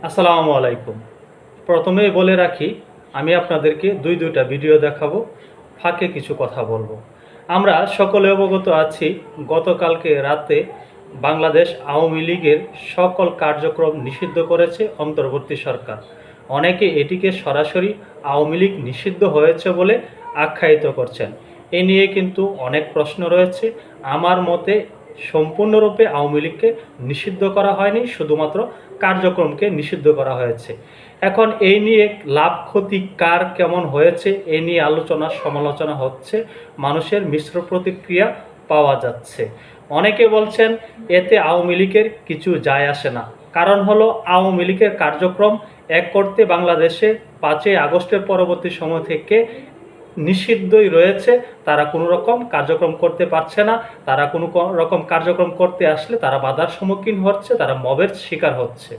আসসালামু আলাইকুম। প্রথমেই বলে রাখি, আমি আপনাদেরকে দুই দুইটা ভিডিও দেখাবো, ফাঁকে কিছু কথা বলব। আমরা সকলে অবগত আছি, গতকালকে রাতে বাংলাদেশ আওয়ামী লীগের সকল কার্যক্রম নিষিদ্ধ করেছে অন্তর্বর্তী সরকার। অনেকে এটিকে সরাসরি আওয়ামী লীগ নিষিদ্ধ হয়েছে বলে আখ্যায়িত করছেন। এ নিয়ে কিন্তু অনেক প্রশ্ন রয়েছে। আমার মতে সম্পূর্ণরূপে আওয়ামী লীগকে নিষিদ্ধ করা হয়নি, শুধুমাত্র কার্যক্রমকে নিষিদ্ধ করা হয়েছে। এখন এই নিয়ে লাভ ক্ষতি কার কেমন হয়েছে এই নিয়ে আলোচনা, সমালোচনা হচ্ছে, মানুষের মিশ্র প্রতিক্রিয়া পাওয়া যাচ্ছে। অনেকে বলছেন, এতে আওয়ামী লীগের কিছু যায় আসে না। কারণ হলো, আওয়ামী লীগের কার্যক্রম এক করতে বাংলাদেশে পাঁচই আগস্টের পরবর্তী সময় থেকে নিষিদ্ধই রয়েছে। তারা কোনো রকম কার্যক্রম করতে পারছে না। তারা কোনো রকম কার্যক্রম করতে আসলে তারা বাধার সম্মুখীন হচ্ছে, তারা মবের শিকার হচ্ছে।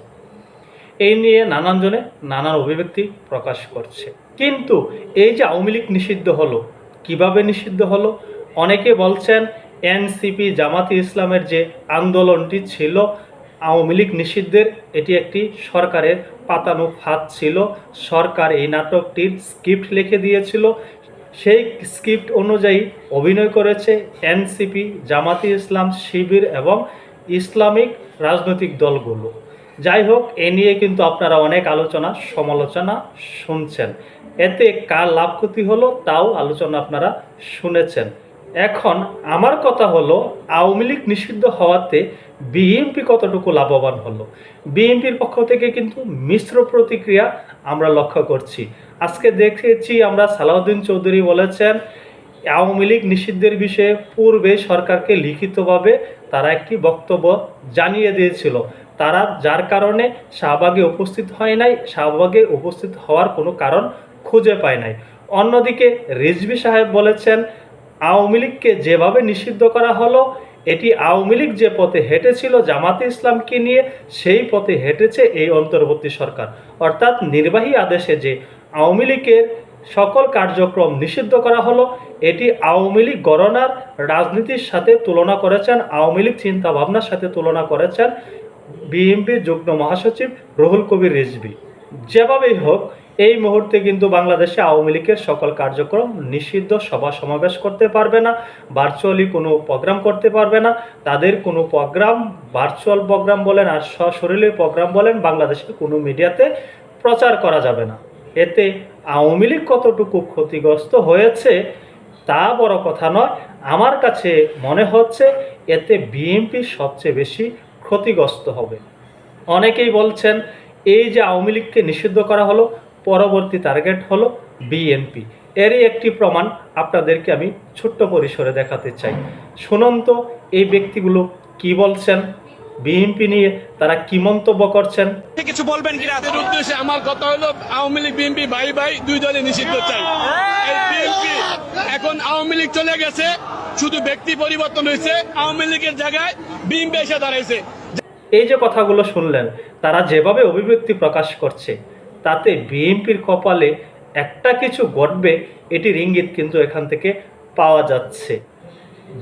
এই নিয়ে নানানজনে নানান অভিব্যক্তি প্রকাশ করছে। কিন্তু এই যে আওয়ামী লীগ নিষিদ্ধ হলো, কীভাবে নিষিদ্ধ হলো? অনেকে বলছেন, এনসিপি জামাতি ইসলামের যে আন্দোলনটি ছিল, আওয়ামী লীগ নিষিদ্ধের এটি একটি সরকারের পাতানো হাত ছিল। সরকার এই নাটকটির স্ক্রিপ্ট লিখে দিয়েছিল। সেই স্ক্রিপ্ট অনুযায়ী অভিনয় করেছে এনসিপি, জামাতি ইসলাম শিবির এবং ইসলামিক রাজনৈতিক দলগুলো। যাই হোক, এ নিয়ে কিন্তু আপনারা অনেক আলোচনা, সমালোচনা শুনছেন। এতে কার লাভ ক্ষতি হলো তাও আলোচনা আপনারা শুনেছেন। এখন আমার কথা হলো, আওয়ামী লীগ নিষিদ্ধ হওয়াতে বিএনপি কতটুকু লাভবান হলো? বিএনপির পক্ষ থেকে কিন্তু মিশ্র প্রতিক্রিয়া আমরা লক্ষ্য করছি। আজকে দেখেছি আমরা সালাউদ্দিন চৌধুরী বলেছেন, আওয়ামী লীগ নিষিদ্ধের বিষয়ে পূর্বে সরকারকে লিখিতভাবে তারা একটি বক্তব্য জানিয়ে দিয়েছিল। তারা যার কারণে শাহবাগে উপস্থিত হয় নাই, শাহবাগে উপস্থিত হওয়ার কোনো কারণ খুঁজে পায় নাই। অন্যদিকে রিজভি সাহেব বলেছেন, আওয়ামী লীগকে যেভাবে নিষিদ্ধ করা হলো এটি আওয়ামী লীগ যে পথে হেঁটেছিল, জামাতে ইসলামকে নিয়ে সেই পথে হেঁটেছে এই অন্তর্বর্তী সরকার। অর্থাৎ নির্বাহী আদেশে যে আওয়ামী লীগের সকল কার্যক্রম নিষিদ্ধ করা হলো, এটি আওয়ামী লীগ গণনার রাজনীতির সাথে তুলনা করেছেন, আওয়ামী লীগ চিন্তাভাবনার সাথে তুলনা করেছেন বিএনপির যুগ্ম মহাসচিব রুহুল কবির রিজভি। যেভাবেই হোক এই মুহূর্তে কিন্তু বাংলাদেশে আওয়ামী লীগের সকল কার্যক্রম নিষিদ্ধ, সভা সমাবেশ করতে পারবে না ভার্চুয়ালি কোনো প্রোগ্রাম করতে পারবে না। তাদের কোনো প্রোগ্রাম ভার্চুয়াল প্রোগ্রাম বলেন আর সশরীরে প্রোগ্রাম বলেন বাংলাদেশের কোনো মিডিয়াতে প্রচার করা যাবে না। এতে আওয়ামী লীগ কতটুকু ক্ষতিগ্রস্ত হয়েছে তা বড় কথা নয়। আমার কাছে মনে হচ্ছে এতে বিএনপি সবচেয়ে বেশি ক্ষতিগ্রস্ত হবে। অনেকেই বলছেন, এই যে আওয়ামী লীগকে নিষিদ্ধ করা হলো পরবর্তী টার্গেট হলো বিএনপি এরই একটি প্রমাণ আপনাদেরকে আমি ছোট্ট পরিসরে দেখাতে চাই। শুনুন তো এই ব্যক্তিগুলো কি বলছেন? বিএনপি নিয়ে তারা কি মন্তব্য করছেন? কিছু বলবেন কিনা? এর উদ্দেশ্যে আমার কথা হলো আওয়ামী লীগ বিএনপি ভাই ভাই দুই দলে নিষিদ্ধ চাই। এই বিএনপি এখন আওয়ামী লীগ চলে গেছে শুধু ব্যক্তি পরিবর্তন হয়েছে আওয়ামী লীগের জায়গায় বিএনপি এসে দাঁড়াইছে। এই যে কথাগুলো শুনলেন তারা যেভাবে অভিব্যক্তি প্রকাশ করছে তাতে বিএনপির কপালে একটা কিছু ঘটবে এটির ইঙ্গিত কিন্তু এখান থেকে পাওয়া যাচ্ছে।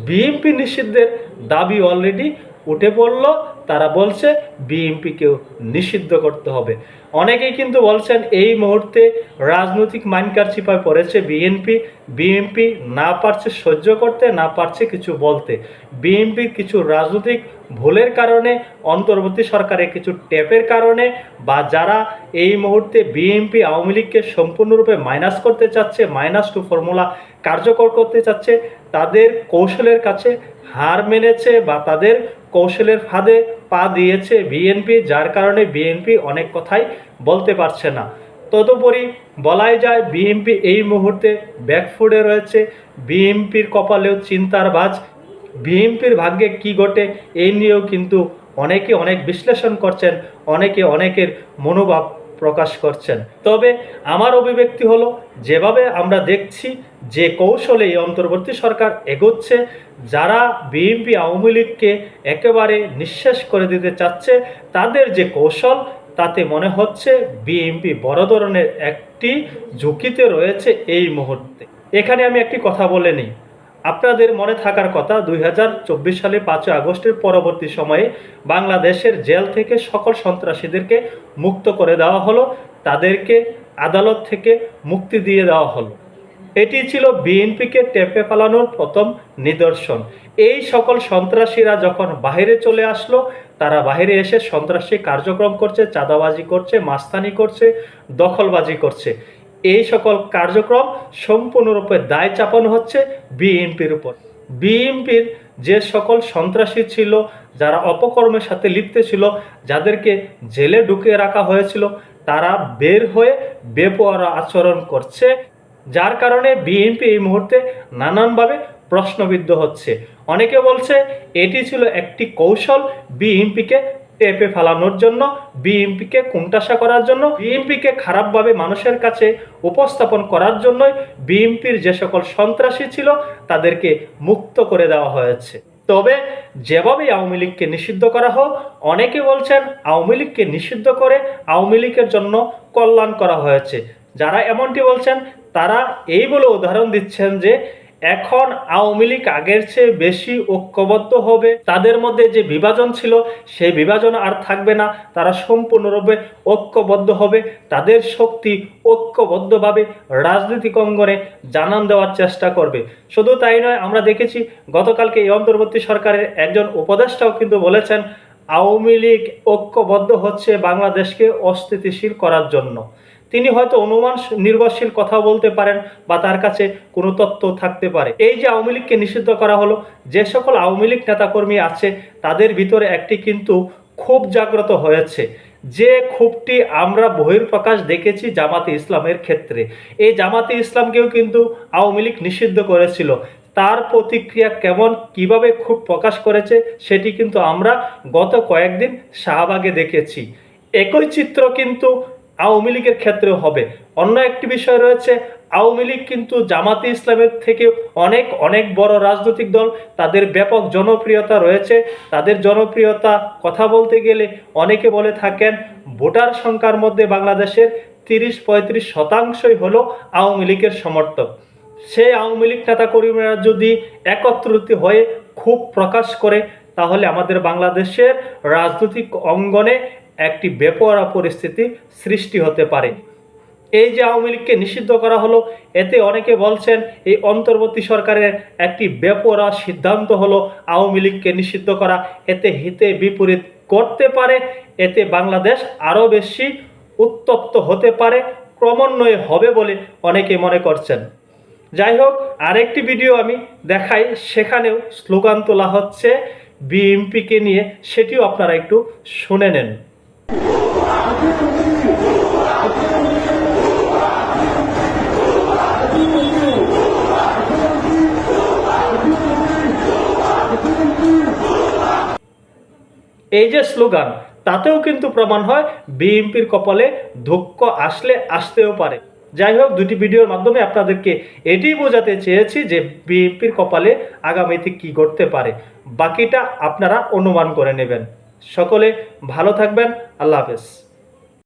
বিএনপি নিষিদ্ধের দাবি অলরেডি উঠে পড়ল তারা বলছে বিএনপিকেও নিষিদ্ধ করতে হবে। অনেকেই কিন্তু বলছেন এই মুহূর্তে রাজনৈতিক মাইনকার চিপায় পড়েছে বিএনপি বিএনপি না পারছে সহ্য করতে, না পারছে কিছু বলতে। বিএনপির কিছু রাজনৈতিক ভুলের কারণে, অন্তর্বর্তী সরকারের কিছু ট্যাপের কারণে বা যারা এই মুহূর্তে বিএনপি আওয়ামী লীগকে সম্পূর্ণরূপে মাইনাস করতে চাচ্ছে, মাইনাস টু ফর্মুলা কার্যকর করতে চাচ্ছে তাদের কৌশলের কাছে হার মেনেছে বা তাদের কৌশলের ফাঁদে পা দিয়েছে বিএনপি, যার কারণে বিএনপি অনেক কথাই বলতে পারছে না। তদুপরি বলাই যায়, বিএনপি এই মুহূর্তে ব্যাকফুডে রয়েছে। বিএনপির কপালেও চিন্তার বাজ বিএনপির ভাগ্যে কি ঘটে, এই নিয়েও কিন্তু অনেকে অনেক বিশ্লেষণ করছেন, অনেকে অনেকের মনোভাব প্রকাশ করছেন। তবে আমার অভিব্যক্তি হলো, যেভাবে আমরা দেখছি যে কৌশলে এই অন্তর্বর্তী সরকার এগোচ্ছে, যারা বিএনপি আওয়ামী লীগকে একেবারে নিঃশেষ করে দিতে চাচ্ছে, তাদের যে কৌশল, তাতে মনে হচ্ছে বিএনপি বড় ধরনের একটি ঝুঁকিতে রয়েছে এই মুহূর্তে। এখানে আমি একটি কথা বলে নিই। আপনাদের মনে থাকার কথা দুই হাজার চব্বিশ সালে পাঁচই আগস্টের পরবর্তী সময়ে বাংলাদেশের জেল থেকে সকল সন্ত্রাসীদেরকে মুক্ত করে দেওয়া হলো, তাদেরকে আদালত থেকে মুক্তি দিয়ে দেওয়া হলো। এটি ছিল বিএনপিকে টেপে পালানোর প্রথম নিদর্শন। এই সকল সন্ত্রাসীরা যখন বাইরে চলে আসলো, তারা বাইরে এসে সন্ত্রাসী কার্যক্রম করছে, চাঁদাবাজি করছে, মাস্তানি করছে, দখলবাজি করছে। এই সকল কার্যক্রম সম্পূর্ণরূপে দায় চাপানো হচ্ছে বিএনপির উপর। বিএনপির যে সকল সন্ত্রাসী ছিল, যারা অপকর্মের সাথে লিপ্ত ছিল, যাদেরকে জেলে ঢুকিয়ে রাখা হয়েছিল, তারা বের হয়ে বেপরোয়া আচরণ করছে, যার কারণে বিএনপি এই মুহূর্তে নানানভাবে প্রশ্নবিদ্ধ হচ্ছে। অনেকে বলছে, এটি ছিল একটি কৌশল, বিএনপিকে টেপে ফেলানোর জন্য বিএনপিকে কুণ্ঠাসা করার জন্য বিএনপিকে খারাপভাবে মানুষের কাছে উপস্থাপন করার জন্যই বিএনপির যে সকল সন্ত্রাসী ছিল, তাদেরকে মুক্ত করে দেওয়া হয়েছে। তবে যেভাবে আওয়ামী লীগকে নিষিদ্ধ করা হোক, অনেকে বলছেন আওয়ামী লীগকে নিষিদ্ধ করে আওয়ামী লীগের জন্য কল্যাণ করা হয়েছে। যারা এমনটি বলছেন, তারা এই বলে উদাহরণ দিচ্ছেন যে এখন আওয়ামী লীগ আগের চেয়ে বেশি ঐক্যবদ্ধ হবে। তাদের মধ্যে যে বিভাজন ছিল, সেই বিভাজন আর থাকবে না। তারা সম্পূর্ণরূপে ঐক্যবদ্ধ হবে। তাদের শক্তি ঐক্যবদ্ধভাবে রাজনৈতিক অঙ্গনে জানান দেওয়ার চেষ্টা করবে। শুধু তাই নয়, আমরা দেখেছি গতকালকে এই অন্তর্বর্তী সরকারের একজন উপদেষ্টাও কিন্তু বলেছেন, আওয়ামী লীগ ঐক্যবদ্ধ হচ্ছে বাংলাদেশকে অস্থিতিশীল করার জন্য। তিনি হয়তো অনুমান নির্ভরশীল কথা বলতে পারেন বা তার কাছে কোনো তত্ত্ব থাকতে পারে। এই যে আওয়ামী লীগকে নিষিদ্ধ করা হলো, যে সকল আওয়ামী লীগ নেতাকর্মী আছে, তাদের ভিতরে একটি কিন্তু ক্ষোভ জাগ্রত হয়েছে। যে ক্ষোভটি আমরা বহির্প্রকাশ দেখেছি জামাতে ইসলামের ক্ষেত্রে। এই জামাতে ইসলামকেও কিন্তু আওয়ামী লীগ নিষিদ্ধ করেছিল। তার প্রতিক্রিয়া কেমন, কীভাবে খুব প্রকাশ করেছে, সেটি কিন্তু আমরা গত কয়েকদিন শাহবাগে দেখেছি। একই চিত্র কিন্তু আওয়ামী লীগের ক্ষেত্রেও হবে। অন্য একটি বিষয় রয়েছে, আওয়ামী লীগ কিন্তু জামাতে ইসলামের থেকে অনেক অনেক বড় রাজনৈতিক দল। তাদের ব্যাপক জনপ্রিয়তা রয়েছে। তাদের জনপ্রিয়তা কথা বলতে গেলে অনেকে বলে থাকেন, ভোটার সংখ্যার মধ্যে বাংলাদেশের তিরিশ পঁয়ত্রিশ শতাংশই হলো আওয়ামী লীগের সমর্থক। সেই আওয়ামী লীগ নেতাকর্মীরা যদি একত্রিত হয়ে খুব প্রকাশ করে, তাহলে আমাদের বাংলাদেশের রাজনৈতিক অঙ্গনে একটি বেপরোয়া পরিস্থিতি সৃষ্টি হতে পারে। এই যে আওয়ামী লীগকে নিষিদ্ধ করা হলো, এতে অনেকে বলছেন এই অন্তর্বর্তী সরকারের একটি বেপরোয়া সিদ্ধান্ত হলো আওয়ামী লীগকে নিষিদ্ধ করা। এতে হিতে বিপরীত করতে পারে, এতে বাংলাদেশ আরও বেশি উত্তপ্ত হতে পারে, ক্রমান্বয়ে হবে বলে অনেকে মনে করছেন। যাই হোক, আরেকটি ভিডিও আমি দেখাই, সেখানেও স্লোগান তোলা হচ্ছে বিএমপিকে নিয়ে, সেটিও আপনারা একটু শুনে নেন। এই যে স্লোগান, তাতেও কিন্তু প্রমাণ হয় বিএনপির কপালে দুঃখ আসলে আসতেও পারে। যাই হোক, দুটি ভিডিওর মাধ্যমে আপনাদেরকে এটি বোঝাতে চেয়েছি যে বিএনপির কপালে আগামীতে কি ঘটতে পারে। বাকিটা আপনারা অনুমান করে নেবেন। সকলে ভালো থাকবেন। আল্লাহ হাফেজ।